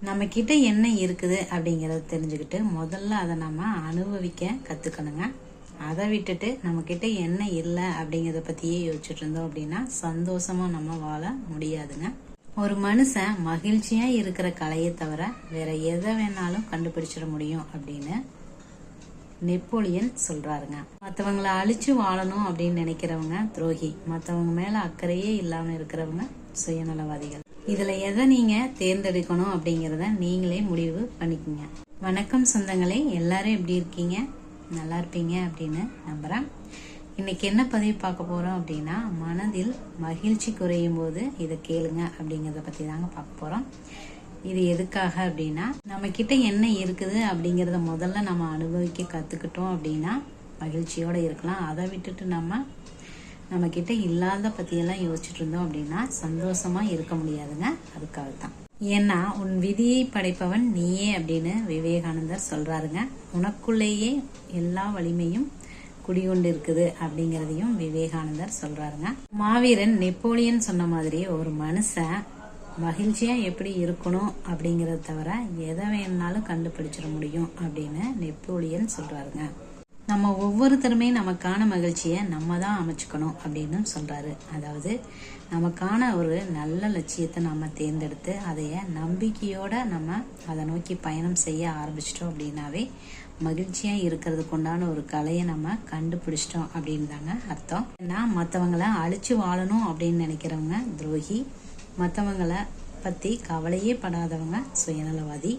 நம்ம கிட்ட என்ன இருக்குது அப்படிங்கறத தெரிஞ்சுக்கிட்டு முதல்ல அதை நம்ம அனுபவிக்க கத்துக்கணுங்க. அதை விட்டுட்டு நம்ம கிட்ட என்ன இல்லை அப்படிங்கறத பத்தியே யோசிச்சுட்டு இருந்தோம் அப்படின்னா சந்தோஷமா நம்ம வாழ முடியாதுங்க. ஒரு மனுஷன் மகிழ்ச்சியா இருக்கிற கலையை தவிர வேற எதை வேணாலும் கண்டுபிடிச்சிட முடியும் அப்படின்னு நெப்போலியன் சொல்றாருங்க. மற்றவங்களை அழிச்சு வாழணும் அப்படின்னு நினைக்கிறவங்க துரோகி. மற்றவங்க மேல அக்கறையே இல்லாம இருக்கிறவங்க சுயநலவாதிகள். இதுல எதை நீங்க தேர்ந்தெடுக்கணும் அப்படிங்கறத நீங்களே முடிவு பண்ணிக்கோங்க. வணக்கம் சொந்தங்களே எல்லாரும் எப்படி இருக்கீங்க? நல்லா இருப்பீங்க அப்படின்னு நம்புறேன். இன்னைக்கு என்ன பதிவு பார்க்க போறோம் அப்படின்னா மனதில் மகிழ்ச்சி குறையும் போது இதை கேளுங்க அப்படிங்கிறத பத்தி தாங்க பார்க்க போறோம். இது எதுக்காக அப்படின்னா நம்ம கிட்ட என்ன இருக்குது அப்படிங்கிறத முதல்ல நம்ம அனுபவிக்க கத்துக்கிட்டோம் அப்படின்னா மகிழ்ச்சியோட இருக்கலாம். அதை விட்டுட்டு நம்ம நம்ம கிட்ட இல்லாத பத்தியெல்லாம் யோசிச்சுட்டு இருந்தோம் அப்படின்னா சந்தோஷமா இருக்க முடியாதுங்க. அதுக்காக தான் ஏன்னா உன் விதியை படைப்பவன் நீயே அப்படின்னு விவேகானந்தர் சொல்றாருங்க. உனக்குள்ளேயே எல்லா வலிமையும் குடிகொண்டு இருக்குது அப்படிங்கிறதையும் விவேகானந்தர் சொல்றாருங்க. மாவீரன் நெப்போலியன் சொன்ன மாதிரி ஒரு மனுஷன் மகிழ்ச்சியாக எப்படி இருக்கணும் அப்படிங்கிறத தவிர எதை வேணாலும் கண்டுபிடிச்சிட முடியும் அப்படின்னு நெப்போலியன் சொல்கிறாருங்க நம்ம ஒவ்வொருத்தருமே நமக்கான மகிழ்ச்சியை நம்ம தான் அமைச்சுக்கணும் அப்படின்னு சொல்கிறாரு அதாவது நமக்கான ஒரு நல்ல லட்சியத்தை நம்ம தேர்ந்தெடுத்து அதைய நம்பிக்கையோட நம்ம அதை நோக்கி பயணம் செய்ய ஆரம்பிச்சிட்டோம் அப்படின்னாவே மகிழ்ச்சியாக இருக்கிறதுக்கு உண்டான ஒரு கலையை நம்ம கண்டுபிடிச்சிட்டோம் அப்படின்னு தாங்க அர்த்தம். ஏன்னா மற்றவங்களை அழிச்சு வாழணும் அப்படின்னு நினைக்கிறவங்க துரோகி மற்றவங்களை பற்றி கவலையே படாதவங்க சுயநலவாதி.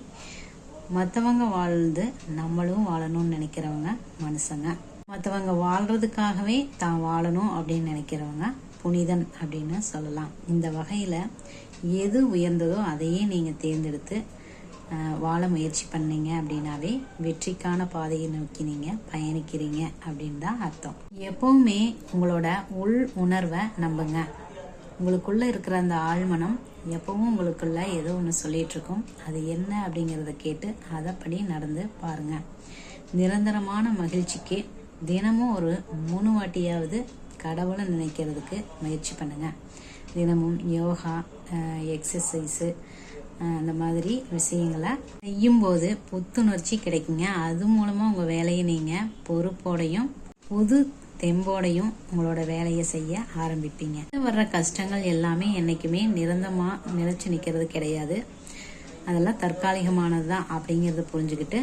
மற்றவங்க வாழ்ந்து நம்மளும் வாழணும்னு நினைக்கிறவங்க மனுஷங்க. மற்றவங்க வாழ்றதுக்காகவே தான் வாழணும் அப்படின்னு நினைக்கிறவங்க புனிதன் அப்படின்னு சொல்லலாம். இந்த வகையில் எது உயர்ந்ததோ அதையே நீங்கள் தேர்ந்தெடுத்து வாழ முயற்சி பண்ணீங்க அப்படின்னாவே வெற்றிக்கான பாதையை நோக்கி நீங்கள் பயணிக்கிறீங்க அப்படின்னு தான் அர்த்தம். எப்பவுமே உங்களோட உள் உணர்வை நம்புங்க. உங்களுக்குள்ளே இருக்கிற அந்த ஆழ்மனம் எப்பவும் உங்களுக்குள்ள ஏதோ ஒன்று சொல்லிகிட்ருக்கோம் அது என்ன அப்படிங்கிறத கேட்டு அதைப்படி நடந்து பாருங்க. நிரந்தரமான மகிழ்ச்சிக்கு தினமும் ஒரு மூணு வாட்டியாவது கடவுளை நினைக்கிறதுக்கு முயற்சி பண்ணுங்கள் தினமும் யோகா எக்ஸசைஸு அந்த மாதிரி விஷயங்களை செய்யும்போது புத்துணர்ச்சி கிடைக்குங்க. அது மூலமாக உங்கள் வேலையை நீங்கள் பொறுப்போடையும் புது தெம்போடையும் உங்களோட வேலையை செய்ய ஆரம்பிப்பீங்க. வர்ற கஷ்டங்கள் எல்லாமே என்னைக்குமே நிரந்தரமா நிலைச்சு நிற்கிறது கிடையாது. அதெல்லாம் தற்காலிகமானது தான் அப்படிங்கிறத புரிஞ்சுக்கிட்டு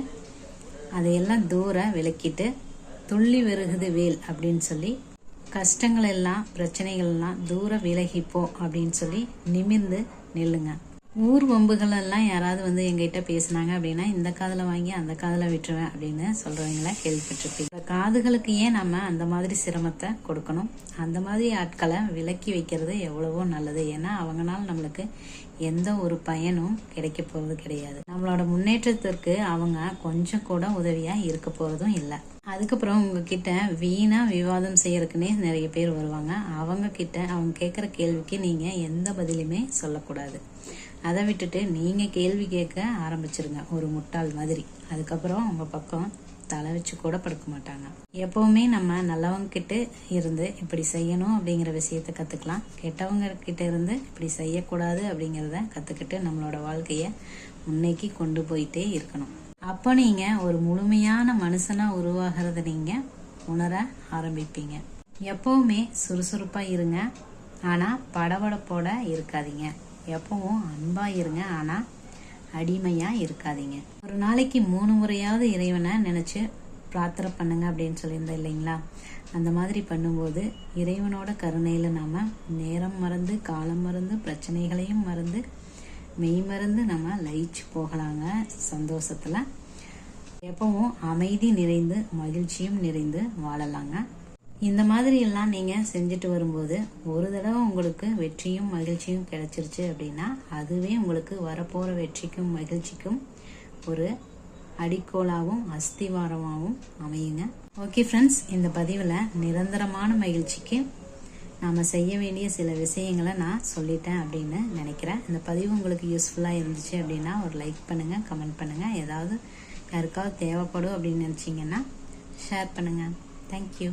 அதையெல்லாம் தூர விலக்கிட்டு துள்ளி வருகுது வேல் அப்படின்னு சொல்லி கஷ்டங்கள் எல்லாம் பிரச்சனைகள் எல்லாம் தூர விலகிப்போ அப்படின்னு சொல்லி நிமிர்ந்து நில்லுங்க. ஊர் வம்புகளெல்லாம் யாராவது வந்து எங்கிட்ட பேசுனாங்க அப்படின்னா இந்த காதில் வாங்கி அந்த காதில் விட்டுருவேன் அப்படின்னு சொல்றவங்கள கேள்விப்பட்டிருப்பீங்க. காதுகளுக்கு ஏன் நம்ம அந்த மாதிரி சிரமத்தை கொடுக்கணும்? அந்த மாதிரி ஆட்களை விலக்கி வைக்கிறது எவ்வளவோ நல்லது. ஏன்னா அவங்களால நம்மளுக்கு எந்த ஒரு பயனும் கிடைக்க போகிறது கிடையாது. நம்மளோட முன்னேற்றத்திற்கு அவங்க கொஞ்சம் கூட உதவியாக இருக்க போகிறதும் இல்லை. அதுக்கப்புறம் உங்ககிட்ட வீணாக விவாதம் செய்யறதுக்குன்னே நிறைய பேர் வருவாங்க. அவங்க கிட்ட அவங்க கேட்குற கேள்விக்கு நீங்கள் எந்த பதிலுமே சொல்லக்கூடாது. அதை விட்டுட்டு நீங்கள் கேள்வி கேட்க ஆரம்பிச்சிருங்க. ஒரு முட்டாள் மாதிரி. அதுக்கப்புறம் உங்கள் பக்கம் தலை வச்சு கூட படுக்க மாட்டாங்க. எப்பவுமே நம்ம நல்லவங்க கிட்ட இருந்து இப்படி செய்யணும் அப்படிங்கிற விஷயத்த கற்றுக்கலாம் கெட்டவங்க கிட்ட இருந்து இப்படி செய்யக்கூடாது அப்படிங்கிறத கற்றுக்கிட்டு நம்மளோட வாழ்க்கையை முன்னேக்கி கொண்டு போயிட்டே இருக்கணும். அப்போ நீங்கள் ஒரு முழுமையான மனுஷனாக உருவாகிறத நீங்கள் உணர ஆரம்பிப்பீங்க. எப்பவுமே சுறுசுறுப்பாக இருங்க. ஆனால் படபடப்போட இருக்காதீங்க. எப்பவும் அன்பாக இருங்க. ஆனால் அடிமையாக இருக்காதீங்க. ஒரு நாளைக்கு மூணு முறையாவது இறைவனை நினச்சி பிரார்த்தனை பண்ணுங்க அப்படின்னு சொல்லியிருந்தேன் இல்லைங்களா? அந்த மாதிரி பண்ணும்போது இறைவனோட கருணையில் நாம் நேரம் மறந்து காலம் மறந்து பிரச்சனைகளையும் மறந்து மெய் மறந்து நம்ம லயிச்சு போகலாங்க சந்தோஷத்தில். எப்பவும் அமைதி நிறைந்து மகிழ்ச்சியும் நிறைந்து வாழலாங்க. இந்த மாதிரியெல்லாம் நீங்கள் செஞ்சுட்டு வரும்போது ஒரு தடவை உங்களுக்கு வெற்றியும் மகிழ்ச்சியும் கிடைச்சிருச்சு அப்படின்னா அதுவே உங்களுக்கு வரப்போகிற வெற்றிக்கும் மகிழ்ச்சிக்கும் ஒரு அடிக்கோளாகவும் அஸ்திவாரமாகவும் அமையுங்க. ஓகே ஃப்ரெண்ட்ஸ் இந்த பதிவில் நிரந்தரமான மகிழ்ச்சிக்கு நாம் செய்ய வேண்டிய சில விஷயங்களை நான் சொல்லிட்டேன் அப்படின்னு நினைக்கிறேன். இந்த பதிவு உங்களுக்கு யூஸ்ஃபுல்லாக இருந்துச்சு அப்படின்னா ஒரு லைக் பண்ணுங்கள் கமெண்ட் பண்ணுங்கள் ஏதாவது யாருக்காவது தேவைப்படும் அப்படின்னு நினச்சிங்கன்னா ஷேர் பண்ணுங்கள் தேங்க்யூ